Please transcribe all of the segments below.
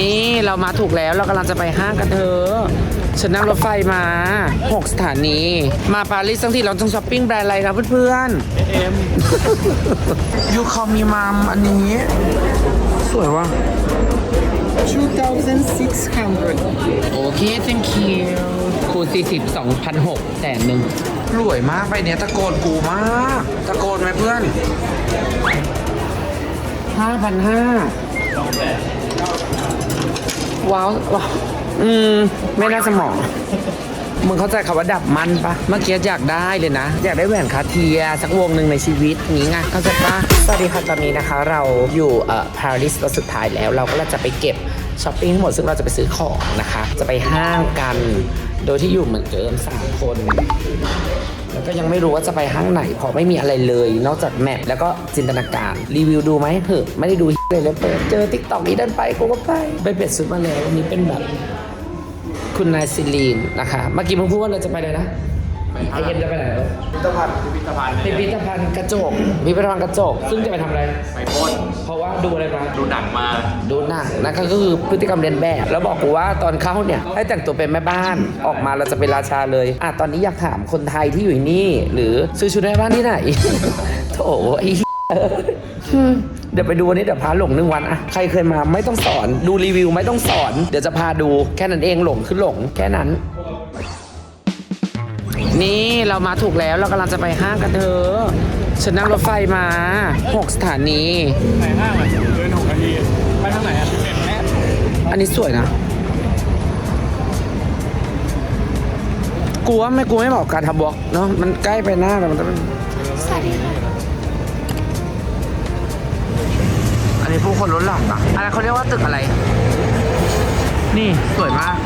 นี่เรามาถูกแล้วเรากำลังจะไปห้างกันเธอ ฉันนั่งรถไฟมา 6 สถานี มาปารีสทั้งทีเราต้องช้อปปิ้งแบรนด์อะไรครับเพื่อนๆเอ็มยูคอมีมัมอันนี้ สวยว่ะ2,600 โอเค thank you คูณ40 2,600แสนหนึ่งรวยมากไปเนี้ยตะโกนกูมาก ตะโกนไหมเพื่อน5,500 ว้าวว้าวอืม ไม่น่าสมอง มึงเข้าใจคำว่าดับมันปะเมื่อกี้อยากได้เลยนะ อยากได้แหวนคาเทีย สักวงหนึ่งในชีวิตนี้ไงเข้าใจปะสวัสดีค่ะตอนนี้นะคะ เราอยู่เอ่อปารีสรถสุดท้ายแล้ว เราก็จะไปเก็บช้อปปิ้งทั้งหมดซึ่งเราจะไปซื้อของนะคะ จะไปห้างกัน โดยที่อยู่เหมือนเดิมสามคน ก็ยังไม่รู้ว่าจะไปห้างไหนเพราะไม่มีอะไรเลย นอกจากแมปแล้วก็จินตนาการรีวิวดูไหมเหอะไม่ได้ดูเลยเลยเปิดเจอทิกตอกนี้ดันไปกูก็ไปไปเปลี่ยนชุดมาแล้ววันนี้เป็นแบบคุณนายซิลีนนะคะเมื่อกี้มึงพูดว่าเราจะไปเลยนะ ไอเอ็มจะไปไหนแล้วพิพิธภัณฑ์พิพิธภัณฑ์พิพิธภัณฑ์กระจกพิพิธภัณฑ์กระจก ซึ่งจะไปทำอะไร ไปปล้นเพราะว่าดูอะไรมาดูหนังมา ดูหนังนะคะก็คือพฤติกรรมเรียนแบบ แล้วบอกกูว่าตอนเข้าเนี่ยให้แต่งตัวเป็นแม่บ้านออกมาเราจะเป็นราชาเลยอะตอนนี้อยากถามคนไทยที่อยู่นี่ หรือซื้อชุดแม่บ้านที่ไหนโถไอ้เหี้ยอืมเดี๋ยวไปดูวันนี้เดี๋ยวพาหลงหนึ่งวันอะใครเคยมาไม่ต้องสอน ดูรีวิวไม่ต้องสอน เดี๋ยวจะพาดูแค่นั้นเองหลงคือหลงแค่นั้น นี่เรามาถูกแล้วเรากำลังจะไปห้างกันเธอฉันนั่งรถไฟมา 6 สถานี ไหนห้างอะเดินหกนาทีไปทางไหนอะเอ็มแม่อันนี้สวยนะ กูว่าไม่กูไม่บอกการทำบล็อกเนาะมันใกล้ไปหน้าแต่มันต้องอันนี้ผู้คนล้นหลามนะอะไรเขาเรียกว่าตึกอะไร นี่สวยมาก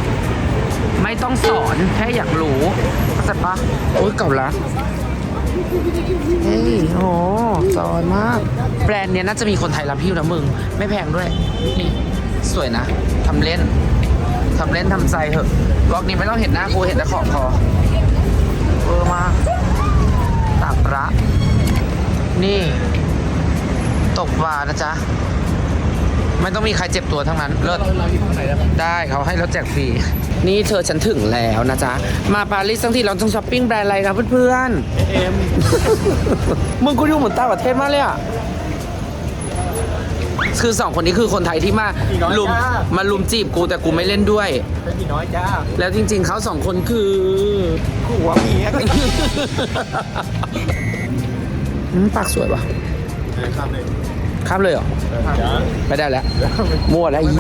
ไม่ต้องสอนแค่อยากรู้เข้าใจปะโอ้ยเก่าละเฮ้ยโอ้สวยมาก แบรนด์เนี้ยน่าจะมีคนไทยรับพิ้วนะมึง ไม่แพงด้วย นี่ สวยนะทำเล่นทำเล่นทำใจเหอะบล็อกนี้ไม่ต้องเห็นหน้ากูเห็นแต่ขอบคอเออมากตากระ นี่ ตกปลานะจ๊ะ ไม่ต้องมีใครเจ็บตัวทั้งนั้นเลิศเราอยู่ข้างไหนแล้วได้เขาให้รถแจกฟรี นี่เธอฉันถึงแล้วนะจ๊ะ มาปารีสทั้งทีเราต้องช้อปปิ้งแบรนด์อะไรครับเพื่อนเอ็มๆ มึงกูอยู่เหมือนต่างประเทศมากเลยอะ คือสองคนนี้คือคนไทยที่มาลุมมาลุมจีบกูแต่กูไม่เล่นด้วย เป็นพี่น้อยจ้าแล้วจริง ๆเขาสองคนคือคู่หัวเมียก็อืมปากสวยป่ะข้ามเลย ข้ามเลยเหรอจ้าไม่ได้แล้ว มั่วแล้วอี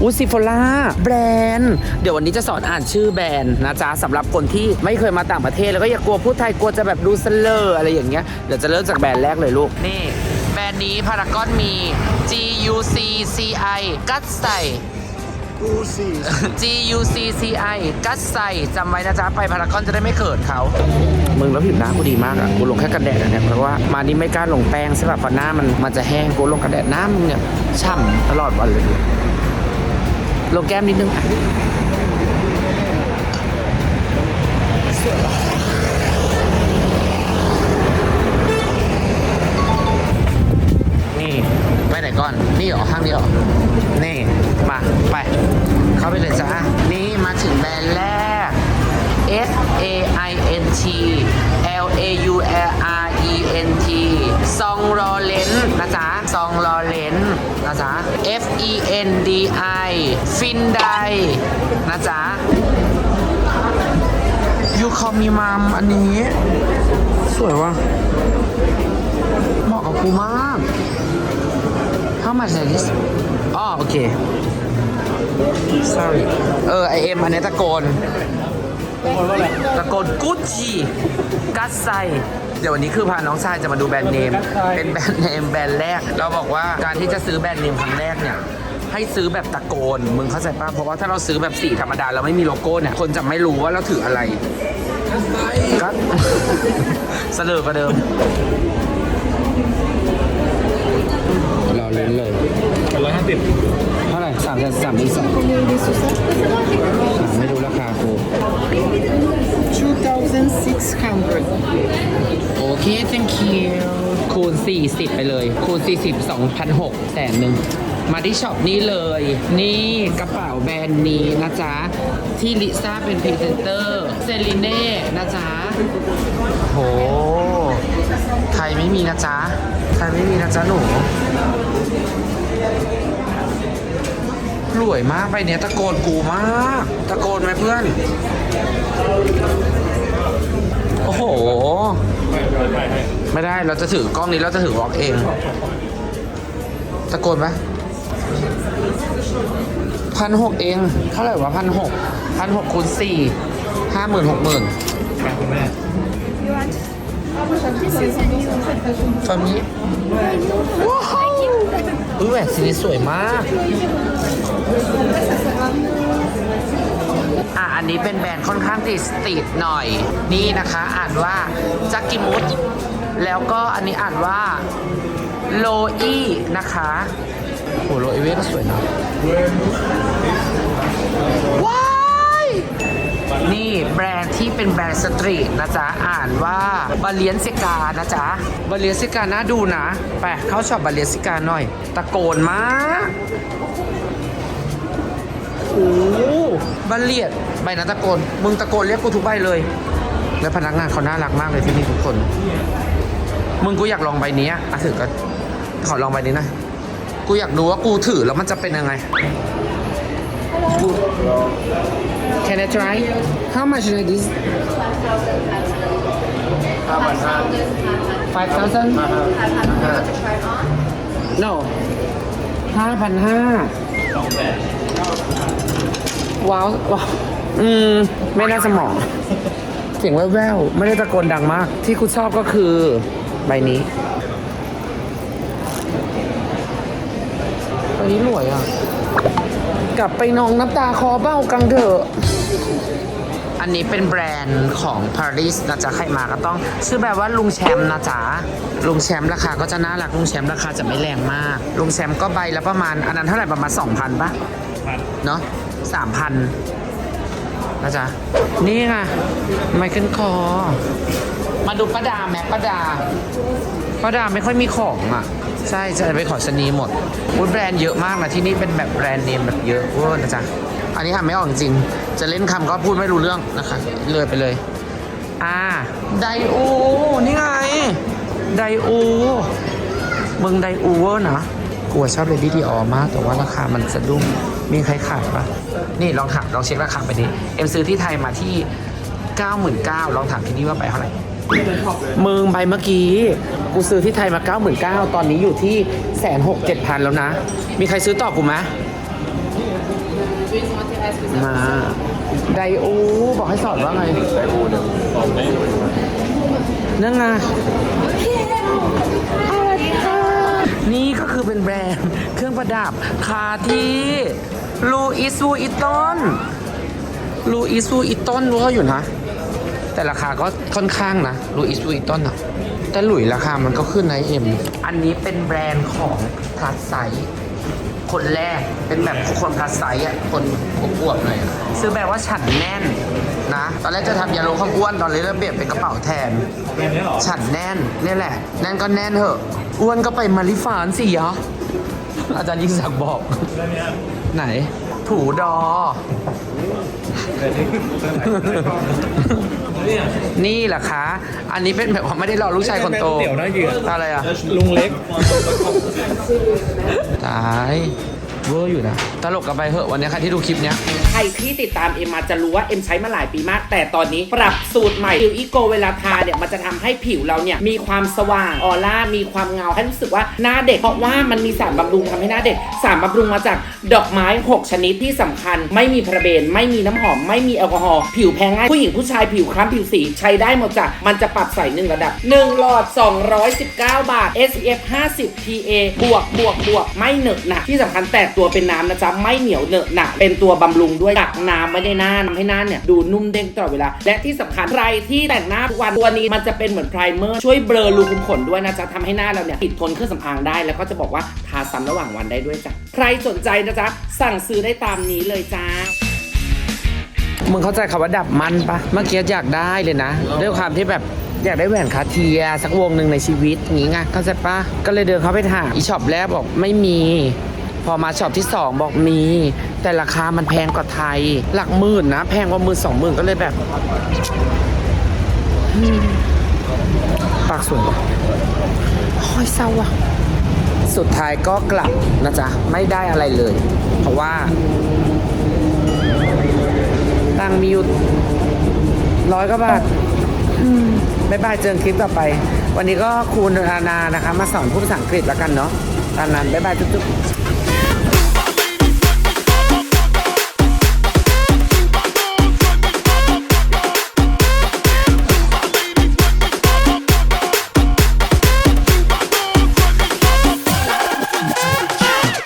อูซิฟล่าแบรนด์ เดี๋ยววันนี้จะสอนอ่านชื่อแบรนด์นะจ๊ะสำหรับคนที่ไม่เคยมาต่างประเทศ แล้วก็อย่ากลัวพูดไทยกลัวจะแบบดูสเลอร์อะไรอย่างเงี้ยเดี๋ยวจะเริ่มจากแบรนด์แรกเลยลูก นี่ แบรนด์นี้พารากอนมี G U C C I กัดใส่ กูสี่ G U C C I กัดใส่จำไว้นะจ๊ะ ไปพารากอนจะได้ไม่เขินเขา มึงแล้วผิวหน้ากูดีมากอะ กูลงแค่กันแดดอะเนี่ยเพราะว่ามานี่ไม่กล้าลงแป้งใช่ป่ะเพราะหน้ามันมันจะแห้ง กูลงกันแดดหน้ามึงเนี่ยฉ่ำตลอดวันเลย ลงแก้มนิดนึงอะ นก่อน นี่หรอห้างนี้หรอ นี่ มา ไป เข้าไปเลยจ้านี่มาถึงแบรนด์แรก S A I N T L A U L R E N T ซองรอเลนนะจ๊ะ ซองรอเลนนะจ๊ะ F E N D I ฟินไดนะจ๊ะยูคอมีมัมอันนี้ สวยว่ะเหมาะกับกูมาก How much is this อ๋อโอเค sorry เออไอเอ็มอันนี้ตะโกนเป็นคนว่าอะไรตะโกนกุชชี่กัสไซ เดี๋ยววันนี้คือพาน้องชายจะมาดูแบรนด์เนม เป็นแบรนด์เนมแบรนด์แรก เราบอกว่าการที่จะซื้อแบรนด์เนมครั้งแรกเนี่ย ให้ซื้อแบบตะโกน มึงเข้าใจป่ะ เพราะว่าถ้าเราซื้อแบบสีธรรมดาเราไม่มีโลโก้เนี่ย คนจะไม่รู้ว่าเราถืออะไรก็เสลอกว่าเดิม เท่าไหร่สามแสนสามพันสองไม่รู้ราคากู 2,600. โอเค thank you คูณ 40 ไปเลย คูณ 40 2,600แสนหนึ่ง มาที่ช็อปนี้เลย นี่กระเป๋าแบรนด์นี้นะจ๊ะ ที่ลิซ่าเป็นพรีเซนเตอร์ เซลิเน่นะจ๊ะ โห ไทยไม่มีนะจ๊ะ ไทยไม่มีนะจ๊ะหนู รวยมากไปเนี่ยตะโกนกูมากตะโกนไหมเพื่อน โอ้โห ไม่ได้เราจะถือกล้องนี้เราจะถือวอล์กเอง ตะโกนไหมพันหกเองเท่าไหร่วะพันหกพันหกคูณสี่ห้าหมื่นหกหมื่นฝั่งนี้ว้าวอุ้ยแหวนสีนี้สวยมาก อะอันนี้เป็นแบรนด์ค่อนข้างติดสตรีทหน่อย นี่นะคะ อ่านว่าจักกิมุตแล้วก็อันนี้อ่านว่าโลอีนะคะโหโลอีเวก็สวยนะว้ายนี่แบรนด์ที่เป็นแบรนด์สตรีทนะจ๊ะ อ่านว่าบาเลียนซิกานะจ๊ะบาเลียนซิกาน่าดูนะ ไปเข้าช็อปบาเลียนซิกาหน่อย ตะโกนมาก โอ้โหบัลเลียดใบนั้นตะโกน มึงตะโกนเรียกกูทุกใบเลย แล้วพนักงานเขาน่ารักมากเลยที่นี่ทุกคน มึงกูอยากลองใบนี้อะอะถือก็ขอลองใบนี้หนะ กูอยากดูว่ากูถือแล้วมันจะเป็นยังไง กู Can I try How much is this 5,000 No ห้าพันห้า ว้าวว้าวอืม ไม่น่าสมองเสียงแว่วๆ ไม่ได้ตะโกนดังมาก ที่คุณชอบก็คือ ใบนี้ใบนี้รวยอะ กลับไปนองน้ำตาคอเบ้ากังเถอะ อันนี้เป็นแบรนด์ของ Paris นะจ๊ะใครมาก็ต้อง ชื่อแบบว่าลุงแชมป์นะจ๊ะลุงแชมป์ราคาก็จะน่ารักลุงแชมป์ราคาจะไม่แรงมาก ลุงแชมป์ก็ใบละประมาณ อันนั้นเท่าไหร่ประมาณ2,000ปะเนาะ3,000นะจ๊ะนี่ไงไมเคิลคอ มาดูป้าดาแม็กป้าดาป้าดาไม่ค่อยมีของอะ ใช่จะไปขอชะนีหมดอุ๊ยแบรนด์เยอะมากนะที่นี่เป็นแบบแบรนด์เนมแบบเยอะเวอร์นะจ๊ะอันนี้ทำไม่ออกจริงๆจะเล่นคำก็พูดไม่รู้เรื่องนะคะ เลยไปเลย อ่า ไดอูนี่ไง ไดอูมึงไดอูเวอร์นะกูอะชอบเลดี้ดีออมาก แต่ว่าราคามันสะดุ้งมีใครขายปะนี่ลองถามลองเช็คราคาไปดิเอ็มซื้อที่ไทยมาที่ 99,000ลองถามที่นี่ว่าไปเท่าไหร่ มึงใบเมื่อกี้ กูซื้อที่ไทยมา 99,000ตอนนี้อยู่ที่แสนหกเจ็ดพันแล้วนะ มีใครซื้อต่อกูไหมมาไดโอบอกให้สอนว่าไงไดโอเดี๋ยวนั่นไงนี่ก็คือเป็นแบรนด์เครื่องประดับคาที่ลูอิซูอิตอนลูอิซูอิตอนรู้เขาอยู่นะ แต่ราคาก็ค่อนข้างนะลูอิสลูอิตอนอะแต่หลุยราคามันก็ขึ้นนะเอ็ม อันนี้เป็นแบรนด์ของพลัสไซส์คนแรกเป็นแบบคนพลัสไซส์อะคนอวบๆหน่อยอะซื้อแบบว่าฉันแน่นนะ ตอนแรกจะทำยาลดความอ้วนตอนนี้เราเปลี่ยนเป็นกระเป๋าแทนแบบนี้เหรอฉันแน่นนี่แหละ แน่นก็แน่นเถอะ อ้วนก็ไปมาริฟานสิยะอาจารย์ยิ่งศักดิ์บอกแบบนี้ไหน ถูดอเนี่ยนี่แหละคะ อันนี้เป็นแบบว่าไม่ได้รอลูกชายคนโต เดี๋ยวนะเหยื่อ อะไรอะ ลุงเล็ก ตาย เวอร์อยู่นะ ตลกกันไปเหอะวันนี้ใครที่ดูคลิปเนี้ย ใครที่ติดตามเอ็มมาจะรู้ว่าเอ็มใช้มาหลายปีมาก แต่ตอนนี้ปรับสูตรใหม่ผิวอีโกเวลาทาเนี่ยมันจะทำให้ผิวเราเนี่ยมีความสว่างออร่ามีความเงาให้รู้สึกว่าหน้าเด็กเพราะว่ามันมีสารบำรุงทำให้หน้าเด็ก สารบำรุงมาจากดอกไม้ 6 ชนิดที่สำคัญ ไม่มีพาราเบน ไม่มีน้ำหอม ไม่มีแอลกอฮอล์ผิวแพ้ง่ายผู้หญิงผู้ชายผิวคล้ำผิวสีใช้ได้หมดจ้ะมันจะปรับใส่หนึ่งระดับ1หลอด 219 บาท SPF 50 PA บวกบวกบวกไม่เหนอะหนะที่สำคัญแตกตัวเป็นน้ำนะจ๊ะไม่เหนียวเหนอะหนะเป็นตัวบำรุงด้วยกักน้ำไว้ในหน้าทำให้หน้าเนี่ยดูนุ่มเด้งตลอดเวลา และที่สำคัญใครที่แต่งหน้าทุกวันตัวนี้มันจะเป็นเหมือนไพรเมอร์ช่วยเบลอรูขุมขนด้วยนะจ๊ะทำให้หน้าเราเนี่ยติดทนเครื่องสำอางได้ แล้วก็จะบอกว่าทาซ้ำระหว่างวันได้ด้วยจ้ะใครสนใจนะจ๊ะสั่งซื้อได้ตามนี้เลยจ้ามึงเข้าใจคำว่าดับมันปะเมื่อกี้อยากได้เลยนะ ด้วยความที่แบบอยากได้แหวนคาเทียสักวงหนึ่งในชีวิตอย่างงี้ไงเข้าใจปะก็เลยเดินเข้าไปถามอีช็อปแรกบอกไม่มี พอมาช็อปที่สองบอกมี แต่ราคามันแพงกว่าไทย หลักหมื่นนะ แพงกว่าหมื่นสองหมื่นก็เลยแบบปากสวยว่ะโอ้ยเศร้าว่ะสุดท้ายก็กลับนะจ๊ะ ไม่ได้อะไรเลย เพราะว่า ตังมีอยู่ร้อยกว่าบาทบ๊ายบายเจอกันคลิปต่อไป วันนี้ก็ครูนานานะคะ มาสอนพูดภาษาอังกฤษแล้วกันเนาะตามนั้นบ๊ายบายจุ๊บ